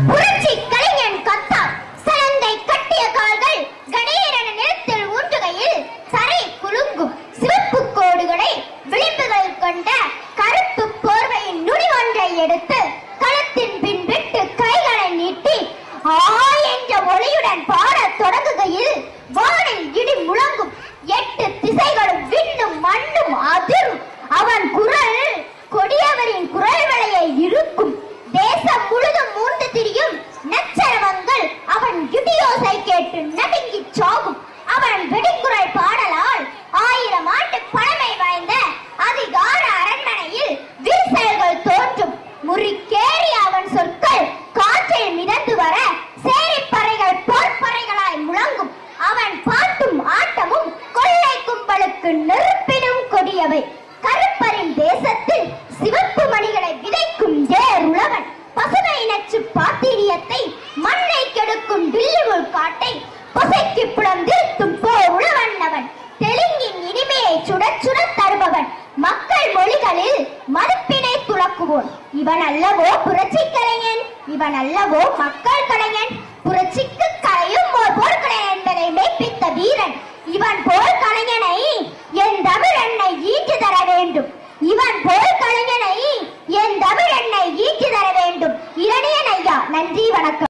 புரட்சி கலைஞன் கத்தார். சலங்கை கட்டிய கால்கள் நிலத்தில் ஊன்றுகையில் குலுங்கும் சிவப்பு கோடுகளை விளிம்புகள் கொண்ட கருப்பு போர்வையின் நுனி ஒன்றை எடுத்து களத்தின் பின் விட்டு கைகளை நீட்டி ஆ என்ற ஒளியுடன் பாடத் தொடங்குகையில் வானில் இடி முழங்கும் எட்டு திசைகளும் விண்ணும் மண்ணும் அதிரும். அவன் குரல் கேட்டு நடுங்கி சாகும். அவன் வெடிக்குரல் பாடலால் ஆயிரம் ஆண்டு பழமை வாய்ந்த அதிகார அரண்மனையில் விரிசல்கள் தோன்றும். முறிக்கேறி அவன் சொற்கள் காற்றில் மிதந்து வர சேரிப்பறைகள் போர்ப்பறைகளாய் முழங்கும். அவன் பாட்டும் ஆட்டமும் கொள்ளை கும்பலுக்கு நெருப்பினும் கொடியவை. கருப்பரின் தேசத்தில் சிவப்பு மணிகளை விதைக்கும் ஏர் உழவன் பசுமை நச்சு பாத்திரியத்தை மண்ணை கெடுக்கும் டில்லிமுள் பொசைக்கு புலந்திருக்கும் போர் உழவன் தெலுங்கின் இனிமையை சுடச் சுடத் தருபவன். மக்கள் மொழிகளில் மறுப்பினை துலக்குவோன் இவன் அல்லவோ புரட்சி கலைஞன். இவன் அல்லவோ மக்கள் கலைஞன். புரட்சிக்கு கலையும் போர் போர்க்கலைஞன் என்பதை மெய்ப்பித்த வீரன். இவன் போர்